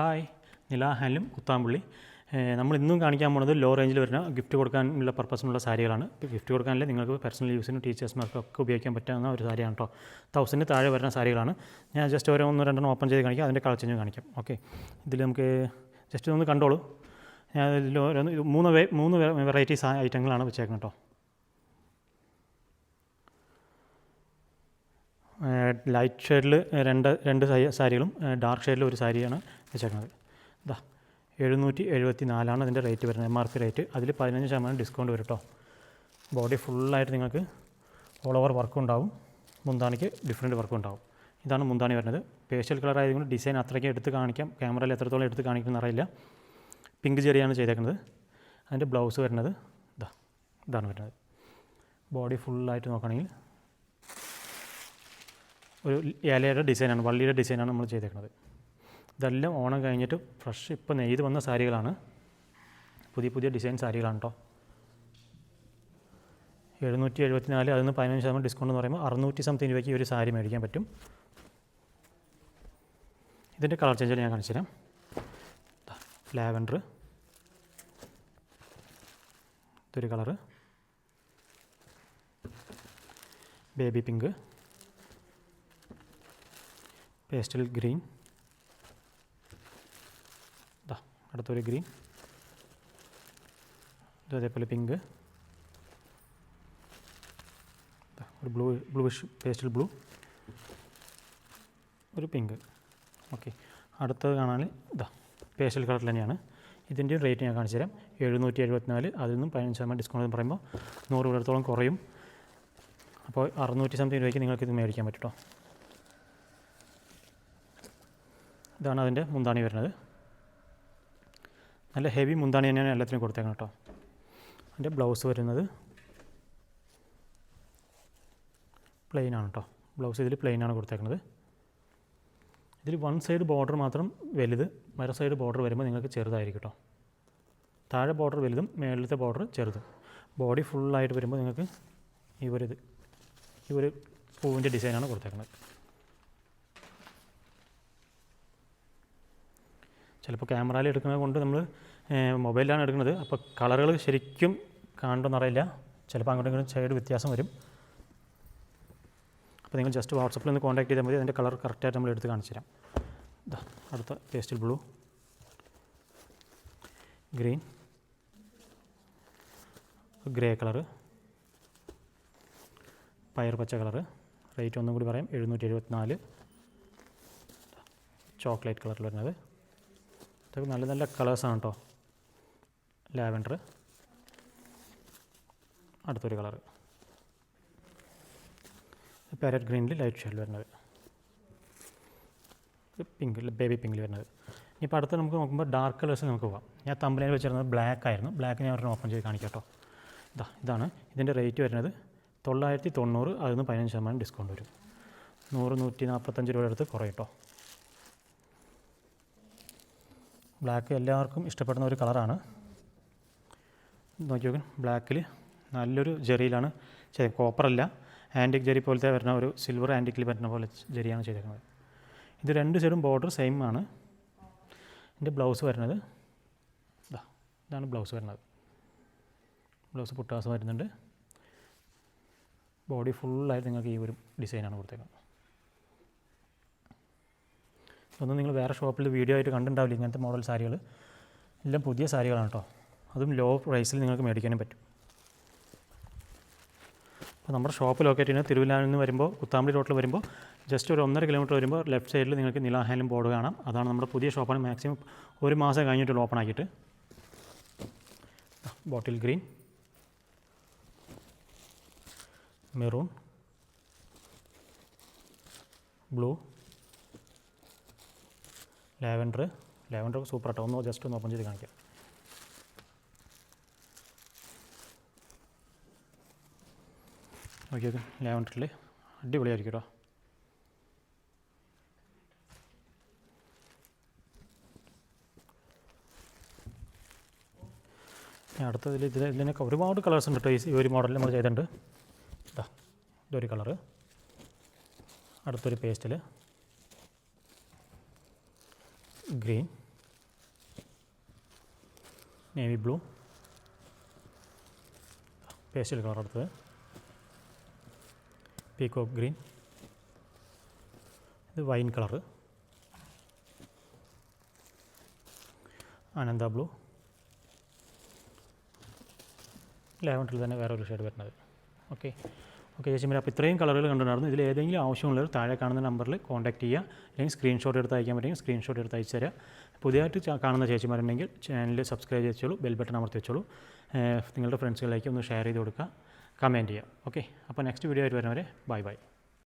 Hi നിലാഹാലും Kuthampully. നമ്മൾ ഇന്നും കാണിക്കാൻ പോകുന്നത് ലോ റേഞ്ചിൽ വരുന്ന ഗിഫ്റ്റ് കൊടുക്കാനുള്ള പർപ്പസിനുള്ള സാരികളാണ്. ഗിഫ്റ്റ് കൊടുക്കാനല്ല നിങ്ങൾക്ക് പേഴ്സണൽ യൂസിനും ടീച്ചേഴ്സ്മാർക്കും ഒക്കെ ഉപയോഗിക്കാൻ പറ്റാവുന്ന ഒരു സാരിയാണ് കേട്ടോ തൗസൻഡിന് താഴെ വരുന്ന സാരികളാണ്. ഞാൻ ജസ്റ്റ് ഓരോ ഒന്ന് രണ്ടെണ്ണം ഓപ്പൺ ചെയ്ത് കാണിക്കാം. അതിന്റെ കളർ കാണിക്കാം. ഓക്കെ ഇതിൽ നമുക്ക് ജസ്റ്റ് ഒന്ന് കണ്ടോളൂ. ഞാൻ ഇതിൽ ഓരോന്ന് മൂന്ന് വേ മൂന്ന് വെറൈറ്റീസ് ഐറ്റങ്ങളാണ് വെച്ചേക്കുന്നത് കേട്ടോ ലൈറ്റ് ഷെയ്ഡിൽ രണ്ട് രണ്ട് സാരികളും ഡാർക്ക് ഷെയ്ഡിൽ ഒരു സാരിയാണ്. വെച്ചേക്കുന്നത് ഇതാ എഴുന്നൂറ്റി എഴുപത്തി നാലാണ് ഇതിന്റെ റേറ്റ് വരുന്നത് എം ആർ പി റേറ്റ്. അതിൽ പതിനഞ്ച് ശതമാനം ഡിസ്കൗണ്ട് വരും കേട്ടോ ബോഡി ഫുള്ളായിട്ട് നിങ്ങൾക്ക് ഓൾ ഓവർ വർക്കും ഉണ്ടാവും. മുന്താണിക്ക് ഡിഫറെന്റ് വർക്കും ഉണ്ടാവും. ഇതാണ് മുന്താണി വരുന്നത്. പേഷ്യൽ കളർ ആയതുകൊണ്ട് ഡിസൈൻ അത്രയ്ക്ക് എടുത്ത് കാണിക്കാം. ക്യാമറയിൽ എത്രത്തോളം എടുത്ത് കാണിക്കുമെന്ന് അറിയില്ല. പിങ്ക് ചെറിയാണ് ചെയ്തേക്കുന്നത്. അതിന്റെ ബ്ലൗസ് വരുന്നത് ഇതാ ഇതാണ് വരുന്നത്. ബോഡി ഫുള്ളായിട്ട് നോക്കുകയാണെങ്കിൽ ഒരു ഇലയുടെ ഡിസൈനാണ് വള്ളിയുടെ ഡിസൈനാണ് നമ്മൾ ചെയ്തേക്കുന്നത് ഇതെല്ലാം ഓണം കഴിഞ്ഞിട്ട് ഫ്രഷ് ഇപ്പോൾ നെയ്ത് വന്ന സാരികളാണ്. പുതിയ പുതിയ ഡിസൈൻ സാരികളാണ് കേട്ടോ എഴുന്നൂറ്റി എഴുപത്തി നാല് അതിൽ നിന്ന് പതിനഞ്ച് ശതമാനം ഡിസ്കൗണ്ട് എന്ന് പറയുമ്പോൾ അറുന്നൂറ്റി സംതിങ് രൂപയ്ക്ക് ഒരു സാരി മേടിക്കാൻ പറ്റും. ഇതിന്റെ കളർ ചേഞ്ചിൽ ഞാൻ കാണിച്ചു തരാം. ലാവൻഡർ. ഇതൊരു colour baby pink. Pastel green ഇതാ അടുത്തൊരു ഗ്രീൻ. ഇത് അതേപോലെ പിങ്ക്. ഒരു ബ്ലൂ ബ്ലൂഷ് പേസ്റ്റൽ ബ്ലൂ. ഒരു പിങ്ക്. ഓക്കെ. അടുത്തത് കാണാൻ ഇതാ പേസ്റ്റൽ കളർ തന്നെയാണ്. ഇതിന്റെ റേറ്റ് ഞാൻ കാണിച്ചു തരാം. എഴുന്നൂറ്റി എഴുപത്തിനാല് അതിൽ നിന്നും പതിനഞ്ച് ശതമാനം ഡിസ്കൗണ്ട് എന്ന് പറയുമ്പോൾ നൂറ് രൂപത്തോളം കുറയും. അപ്പോൾ അറുന്നൂറ്റി സംതിങ് രൂപയ്ക്ക് നിങ്ങൾക്ക് ഇത് മേടിക്കാൻ പറ്റും ഇതാണ് അതിന്റെ മുന്താണി വരുന്നത്. നല്ല ഹെവി മുന്താണി തന്നെയാണ് എല്ലാത്തിനും കൊടുത്തേക്കണം കേട്ടോ. അതിന്റെ ബ്ലൗസ് വരുന്നത് പ്ലെയിൻ ആണ് കേട്ടോ. ബ്ലൗസ് ഇതിൽ പ്ലെയിൻ ആണ് കൊടുത്തേക്കുന്നത് ഇതിൽ വൺ സൈഡ് ബോർഡർ മാത്രം വലുത് മറു സൈഡ് ബോർഡർ വരുമ്പോൾ നിങ്ങൾക്ക് ചെറുതായിരിക്കും കേട്ടോ. താഴെ ബോർഡർ വലുതും മേളിലത്തെ ബോർഡർ ചെറുതും. ബോഡി ഫുള്ളായിട്ട് വരുമ്പോൾ നിങ്ങൾക്ക് ഈ ഒരു ഇത് ഈ ഒരു പൂവിന്റെ ഡിസൈനാണ് കൊടുത്തേക്കുന്നത് ചിലപ്പോൾ ക്യാമറയിൽ എടുക്കുന്നത് കൊണ്ട് നമ്മൾ മൊബൈലിലാണ് എടുക്കുന്നത്. അപ്പോൾ കളറുകൾ ശരിക്കും കാണണമെന്നറിയില്ല ചിലപ്പോൾ അങ്ങോട്ടും ഇങ്ങോട്ടും ഷെയ്ഡ് വ്യത്യാസം വരും. അപ്പോൾ നിങ്ങൾ ജസ്റ്റ് വാട്സപ്പിൽ ഒന്ന് കോൺടാക്ട് ചെയ്താൽ മതി. അതിന്റെ കളർ കറക്റ്റായിട്ട് നമ്മൾ എടുത്ത് കാണിച്ചു തരാം. അടുത്ത pastel blue green grey colour പയർ പച്ച കളർ റേറ്റ് ഒന്നും കൂടി പറയാം. എഴുന്നൂറ്റി എഴുപത്തിനാല്. ചോക്ലേറ്റ് കളറിൽ വരുന്നത്. ഇതൊക്കെ നല്ല നല്ല കളേഴ്സാണ് കേട്ടോ ലാവൻഡർ അടുത്തൊരു കളർ പാരറ്റ് ഗ്രീനിൽ ലൈറ്റ് ഷെയിൽ വരുന്നത്. പിങ്ക് ബേബി പിങ്കിൽ വരുന്നത്. ഇപ്പോൾ അടുത്ത് നമുക്ക് നോക്കുമ്പോൾ ഡാർക്ക് കളേഴ്സ് നമുക്ക് പോകാം ഞാൻ തമ്പലയിൽ വെച്ചിരുന്നത് ബ്ലാക്ക് ആയിരുന്നു. ബ്ലാക്ക് ഞാൻ ഒരെണ്ണം ഓപ്പൺ ചെയ്ത് കാണിക്കാം കേട്ടോ ഇതാ ഇതാണ്. ഇതിന്റെ റേറ്റ് വരുന്നത് തൊള്ളായിരത്തി തൊണ്ണൂറ് അതിൽ നിന്ന് പതിനഞ്ച് ശതമാനം ഡിസ്കൗണ്ട് വരും. നൂറ് നൂറ്റി നാൽപ്പത്തഞ്ച് രൂപയുടെ അടുത്ത് കുറയും കേട്ടോ ബ്ലാക്ക് എല്ലാവർക്കും ഇഷ്ടപ്പെടുന്ന ഒരു കളറാണ് നോക്കി നോക്കാൻ ബ്ലാക്കിൽ നല്ലൊരു ജെറിയിലാണ് ചെയ്തത് കോപ്പറല്ല ആന്റിക് ജെറി പോലത്തെ വരുന്ന ഒരു സിൽവർ ആന്റിക്കിൽ വരുന്ന പോലെ ജെറിയാണ് ചെയ്തേക്കുന്നത്. ഇത് രണ്ട് സൈഡും ബോർഡർ സെയിം ആണ്. ഇതിന്റെ ബ്ലൗസ് വരുന്നത് ഇതാ ഇതാണ് ബ്ലൗസ് വരുന്നത്. ബ്ലൗസ് പുട്ടാസ് വരുന്നുണ്ട്. ബോഡി ഫുള്ളായിട്ട് നിങ്ങൾക്ക് ഈ ഒരു ഡിസൈനാണ് കൊടുത്തേക്കുന്നത്. ഇതൊന്നും നിങ്ങൾ വേറെ ഷോപ്പിൽ വീഡിയോ ആയിട്ട് കണ്ടിട്ടുണ്ടാവില്ല ഇങ്ങനത്തെ മോഡൽ സാരികൾ എല്ലാം പുതിയ സാരികളാണ് കേട്ടോ. അതും ലോ പ്രൈസിൽ നിങ്ങൾക്ക് മേടിക്കാനും പറ്റും. അപ്പോൾ നമ്മുടെ ഷോപ്പ് ലൊക്കേറ്റ് ചെയ്യുന്നത് തിരുവല്ലാനിൽ നിന്ന് വരുമ്പോൾ കുത്താമ്പടി റോട്ടിൽ വരുമ്പോൾ ജസ്റ്റ് ഒരു ഒന്നര കിലോമീറ്റർ വരുമ്പോൾ ലെഫ്റ്റ് സൈഡിൽ നിങ്ങൾക്ക് നിലാഹാലും ബോർഡ് കാണാം. അതാണ് നമ്മുടെ പുതിയ ഷോപ്പാണ് മാക്സിമം ഒരു മാസം കഴിഞ്ഞിട്ടുള്ള ഓപ്പൺ ആക്കിയിട്ട്. Bottle green maroon blue lavender. Lavender super ആട്ടോ ഒന്ന് ജസ്റ്റ് ഒന്ന് ഓപ്പൺ ചെയ്ത് കാണിക്കാം. ഓക്കെ ഓക്കെ ലാവൻഡറിൽ അടിപൊളിയായിരിക്കും കേട്ടോ അടുത്തതിൽ ഇതിൽ ഇതിനൊക്കെ ഒരുപാട് കളേഴ്സ് ഉണ്ട് കേട്ടോ ഈ ഒരു മോഡലിൽ നമ്മൾ ചെയ്തിട്ടുണ്ട്. ഇതാ ഇതൊരു കളറ് അടുത്തൊരു പേസ്റ്റിൽ green, navy blue pastel colour അടുത്തത് പീക്കോക്ക് ഗ്രീൻ ഇത് വൈൻ കളറ് അനന്ത ബ്ലൂ ലാവൻഡറിൽ തന്നെ വേറൊരു ഷെയ്ഡ് വരുന്നത്. ഓക്കെ ഓക്കെ ചേച്ചി അപ്പോൾ ഇത്രയും കളറുകൾ കണ്ടിട്ടുണ്ടായിരുന്നു. ഇതിൽ ഏതെങ്കിലും ആവശ്യമുള്ളവർ താഴെ കാണുന്ന നമ്പറിൽ കോൺടാക്ട് ചെയ്യുക. അല്ലെങ്കിൽ സ്ക്രീൻഷോട്ട് എടുത്ത് അയക്കാൻ പറ്റുമെങ്കിൽ സ്ക്രീൻഷോട്ട് എടുത്ത് അയച്ചു തരാം. പുതിയതായിട്ട് കാണുന്ന ചേച്ചിമാരുണ്ടെങ്കിൽ ചാനൽ സബ്സ്ക്രൈബ് ചെയ്തോളൂ ബെൽ ബട്ടൺ അമർത്തി വെച്ചോളൂ. നിങ്ങളുടെ ഫ്രണ്ട്സുകളിലേക്ക് ഒന്ന് ഷെയർ ചെയ്ത് കൊടുക്കുക കമന്റ് ചെയ്യുക. ഓക്കെ അപ്പോൾ നെക്സ്റ്റ് വീഡിയോ ആയിട്ട് വരുന്നവരെ ബൈ ബൈ.